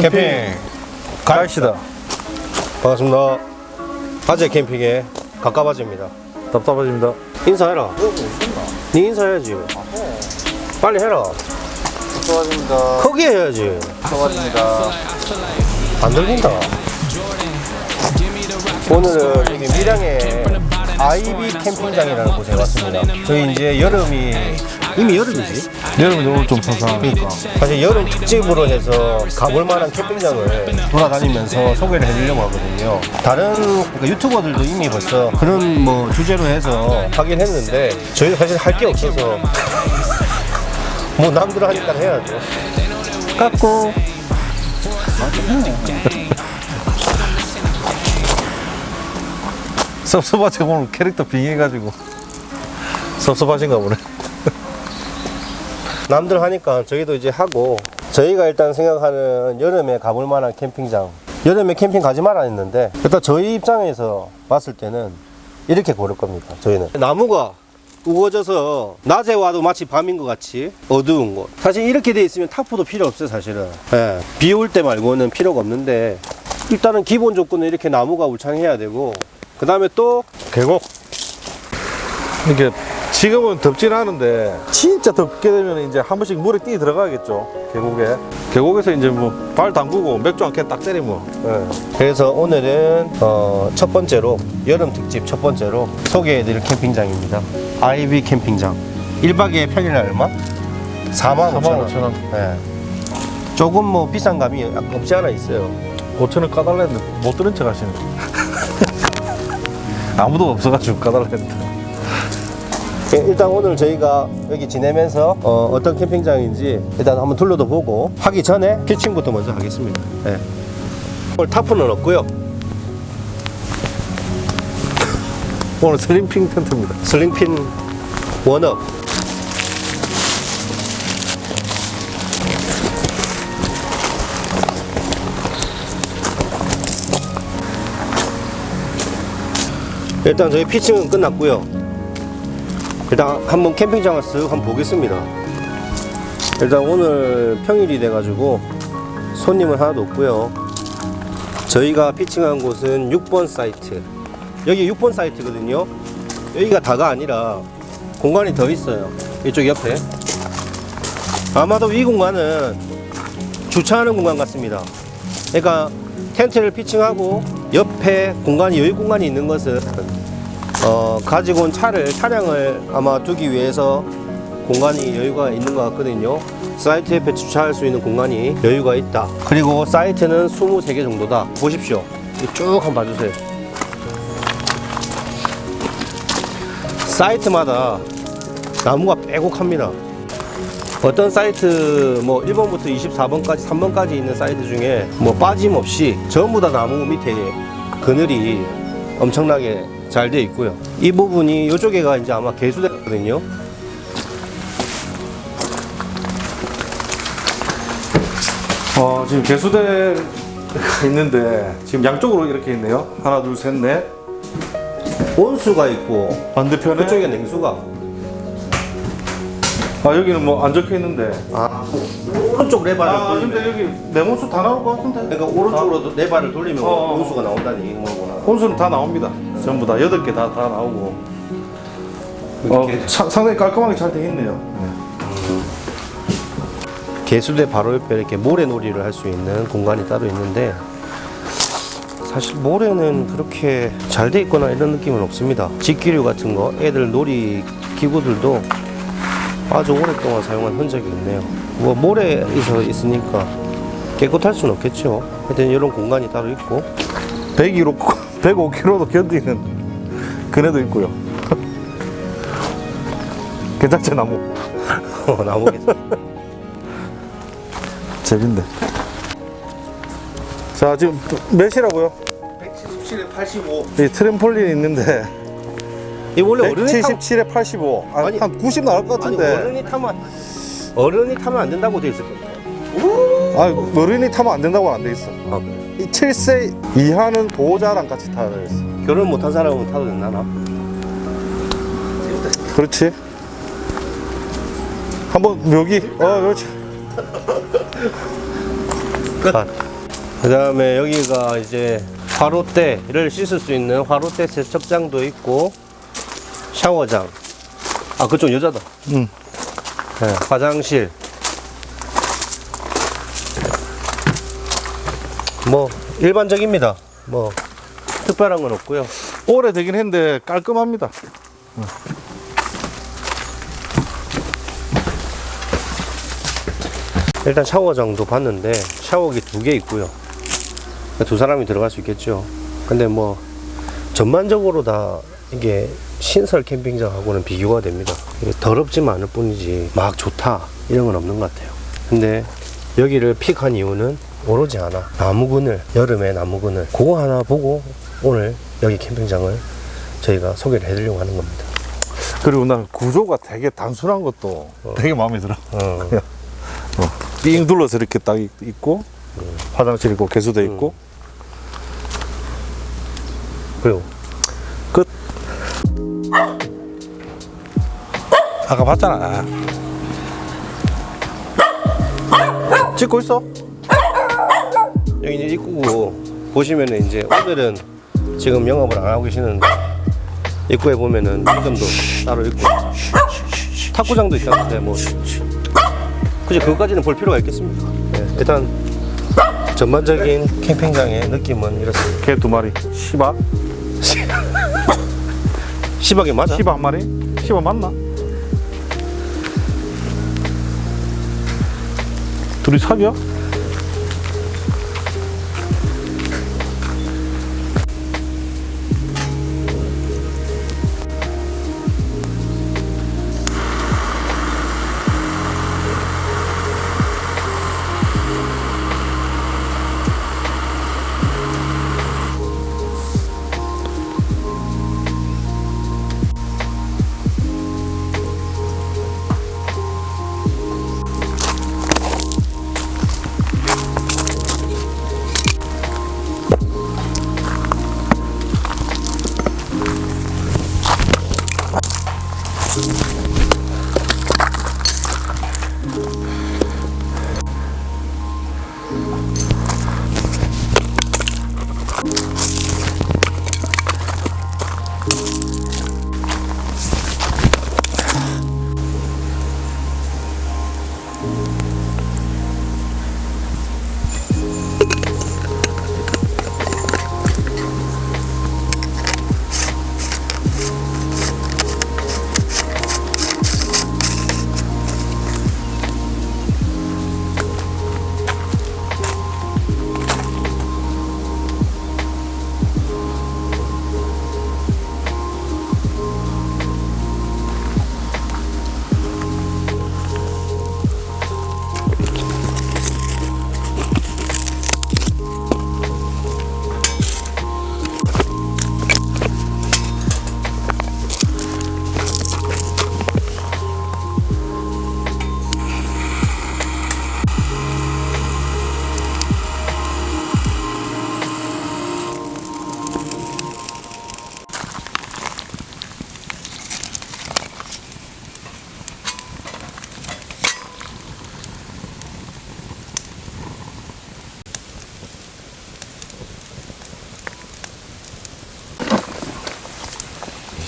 캠핑 갑시다. 반갑습니다. 아재 캠핑의 가까바지입니다. 답답해집니다. 인사해라. 네 인사해야지. 빨리 해라. 수고하십니다. 크게 해야지. 수고하십니다. 안 들린다. 오늘은 여기 밀양의 아이비 캠핑장이라는 곳에 왔습니다. 저희 이제 여름이 이미 여름이지. 여름이 너무 좀 선선하니까. 사실 여름 특집으로 해서 가볼 만한 캠핑장을 돌아다니면서 소개를 해드리려고 하거든요. 다른 그러니까 유튜버들도 이미 벌써 그런 뭐 주제로 해서 하긴 했는데 저희도 사실 할 게 없어서 뭐 남들 하니까 해야죠. 깎고 섭섭하지 오늘 캐릭터 빙해가지고 섭섭하신가 보네. 남들 하니까 저희도 이제 하고 저희가 일단 생각하는 여름에 가볼 만한 캠핑장 여름에 캠핑 가지 말아 했는데 일단 저희 입장에서 봤을 때는 이렇게 고를 겁니다 저희는. 나무가 우거져서 낮에 와도 마치 밤인 것 같이 어두운 곳. 사실 이렇게 돼 있으면 타프도 필요 없어요 사실은. 예, 비올 때 말고는 필요가 없는데 일단은 기본 조건은 이렇게 나무가 울창해야 되고 그 다음에 또 계곡. 이게 지금은 덥진 않은데 진짜 덥게 되면 이제 한 번씩 물에 뛰 들어가야겠죠. 계곡에. 계곡에서 이제 뭐 발 담그고 맥주 한 캔 딱 때리면 예. 그래서 오늘은 어, 첫 번째로 여름 특집 첫 번째로 소개해드릴 캠핑장입니다. 아이비 캠핑장. 1박에 평일 얼마? 4만 5천 4만 원. 5천 원. 예. 조금 뭐 비싼 감이 없지 않아 있어요. 5천 원 까달랬는데 못 들은 척 하시네. 아무도 없어가지고 까달랬는데. 예, 일단 오늘 저희가 여기 지내면서 어, 떤 캠핑장인지 일단 한번 둘러도 보고 하기 전에 피칭부터 먼저 하겠습니다. 예. 오늘 타프는 없고요. 오늘 슬림핑 텐트입니다. 슬링핀 원업. 일단 저희 피칭은 끝났고요. 일단 한번 캠핑장을 쓱 한번 보겠습니다. 일단 오늘 평일이 돼가지고 손님은 하나도 없고요. 저희가 피칭한 곳은 6번 사이트. 여기 6번 사이트거든요. 여기가 다가 아니라 공간이 더 있어요. 이쪽 옆에. 아마도 이 공간은 주차하는 공간 같습니다. 그러니까 텐트를 피칭하고 옆에 공간이 여유 공간이 있는 것은 어, 가지고 온 차를 차량을 아마 두기 위해서 공간이 여유가 있는 것 같거든요. 사이트 옆에 주차할 수 있는 공간이 여유가 있다. 그리고 사이트는 23개 정도다. 보십시오. 이쭉 한번 봐주세요. 사이트마다 나무가 빼곡합니다. 어떤 사이트 뭐 1번부터 24번까지 3번까지 있는 사이트 중에 뭐 빠짐없이 전부 다 나무 밑에 그늘이 엄청나게 잘 되어 있고요. 이 부분이 이쪽에가 이제 아마 개수대거든요. 어, 지금 개수대가 있는데 지금 양쪽으로 이렇게 있네요. 하나, 둘, 셋, 넷. 온수가 있고 반대편에 그쪽에 냉수가 아 여기는 뭐 안 적혀 있는데. 아 오른쪽 레바를 아 돌리면 근데 여기 냉온수 다 나올 것 같은데. 그러니까 오른쪽으로 레바를 돌리면 어, 어. 온수가 얘기구나. 온수는 다 나옵니다. 전부 다 여덟 개 다 다 나오고. 어, 이렇게 사- 상당히 깔끔하게 잘 되어 있네요. 개수대 바로 옆에 이렇게 모래놀이를 할 수 있는 공간이 따로 있는데 사실 모래는 그렇게 잘 돼 있거나 이런 느낌은 없습니다. 직기류 같은 거 애들 놀이 기구들도 아주 오랫동안 사용한 흔적이 있네요. 뭐 모래에서 있으니까 깨끗할 수는 없겠죠. 하여튼 이런 공간이 따로 있고 102kg, 105kg도 견디는 그네도 있고요. 괜찮죠 나무? 나무겠 제빈데. 자 지금 몇이라고요? 177에 85. 이 트램폴린 있는데 이 원래 어른이 타면 177에 85. 아니, 아니, 한90 나올 것 아니 같은데. 어른이 타면 어른이 타면 안 된다고 돼 있을 건데. 아, 어른이 타면 안 된다고는 안돼 있어. 아, 그래. 이 7세 이하는 보호자랑 같이 타야 돼 있어. 결혼 못한 사람은 타도 된다 나? 그렇지. 한번 묘기. 어, 그렇지. 끝. 그 다음에 여기가 이제 화로대를 씻을 수 있는 화로대 세척장도 있고 샤워장 아 그쪽 여자다 응. 네, 화장실 뭐 일반적입니다 뭐 특별한 건 없고요 오래되긴 했는데 깔끔합니다. 일단 샤워장도 봤는데 샤워기 두 개 있고요. 두 사람이 들어갈 수 있겠죠. 근데 뭐 전반적으로 다 이게 신설 캠핑장하고는 비교가 됩니다. 더럽지만 않을 뿐이지 막 좋다 이런 건 없는 것 같아요. 근데 여기를 픽한 이유는 오로지 하나 나무 그늘 여름에 나무 그늘 그거 하나 보고 오늘 여기 캠핑장을 저희가 소개를 해드리려고 하는 겁니다. 그리고 난 구조가 되게 단순한 것도 되게 마음에 들어. 어, 삥 둘러서 이렇게 딱 있- 있고 화장실 있고 개수대 있고 그리고 끝. 아까 봤잖아. 찍고 있어? 여기 이제 입구고 보시면은 이제 오늘은 지금 영업을 안 하고 계시는데 입구에 보면은 이점도 따로 있고 탁구장도 있다는데 뭐 굳이 그것까지는 볼 필요가 있겠습니까? 네, 일단 전반적인 캠핑장의 느낌은 이렇습니다. 개 두 마리. 시바? 시박이 맞아? 시바 한 마리? 시바 맞나? 둘이 사겨?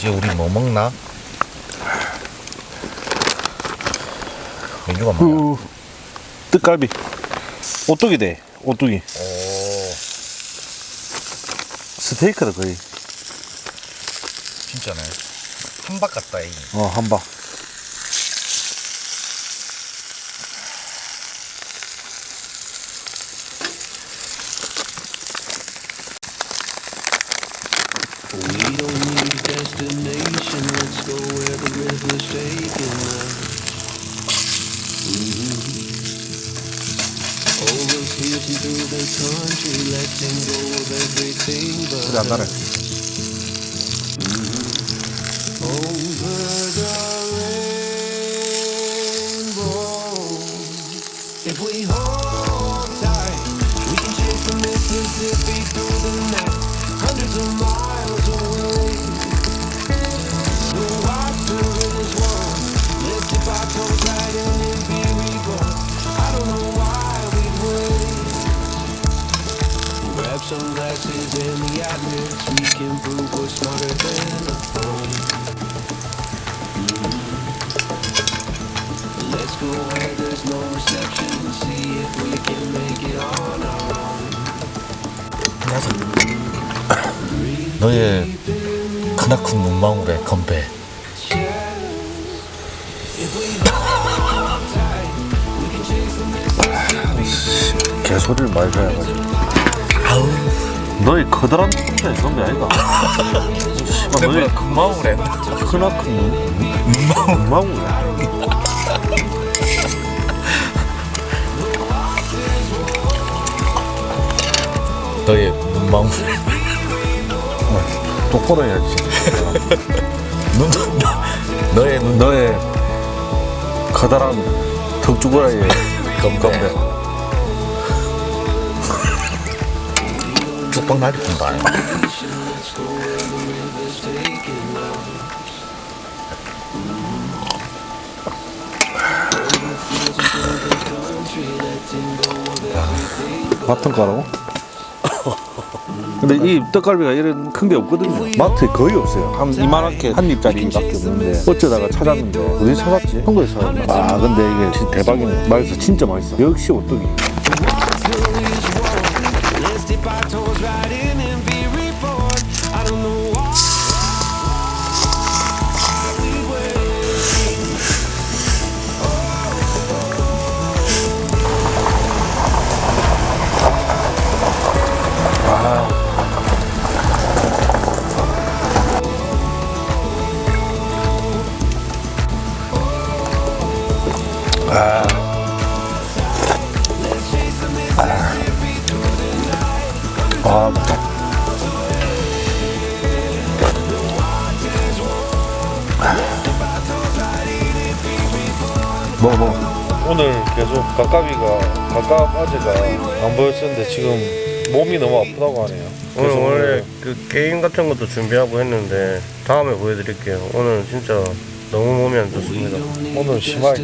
이제 우리 뭐 먹나? 메뉴가 뭐야? 그 뜻갈비. 오뚜기 돼. 오뚜기. 오, 스테이크다 거의. 진짜네. 한박 같다, 이. 어 한박. life is us mm -hmm. Through the country Letting go of everything but us mm -hmm. Over the rainbow If we hold tight We can chase the Mississippi through the night Hundreds of miles sunglasses in the atlas. We can prove we're smarter than a phone. Mm. Let's go where there's no reception. See if we can make it on our own. 너의 크나큰 눈망울에 건배. 개소리를 많이 해가지고. 너희 커다란 놈들 선배 아이가? 씨발 너희 눈망울에. 크나큰 눈 눈망울. 너의 눈망울에. 똑바로 해야지. 눈, 너의 눈, 너의 커다란 턱주구라의 건배. 쭉박 날리던다. 마트 가라고? 근데 이 떡갈비가 이런 큰 게 없거든요. 마트에 거의 없어요. 한 이만하게 한 입짜리밖에 없는데 어쩌다가 찾았는데 어디 찾았지? 한국에서 찾았나? 아 근데 이게 진짜 대박이네. 맛있어, 진짜 맛있어. 역시 오뚜기. 먹어 먹어. 오늘 계속 가까비가 가까 아재가 안 보였었는데 지금 몸이 너무 아프다고 하네요. 오늘 그래서 원래 그 게임 같은 것도 준비하고 했는데 다음에 보여드릴게요. 오늘 진짜 너무 몸이 안 좋습니다. 오늘 심하게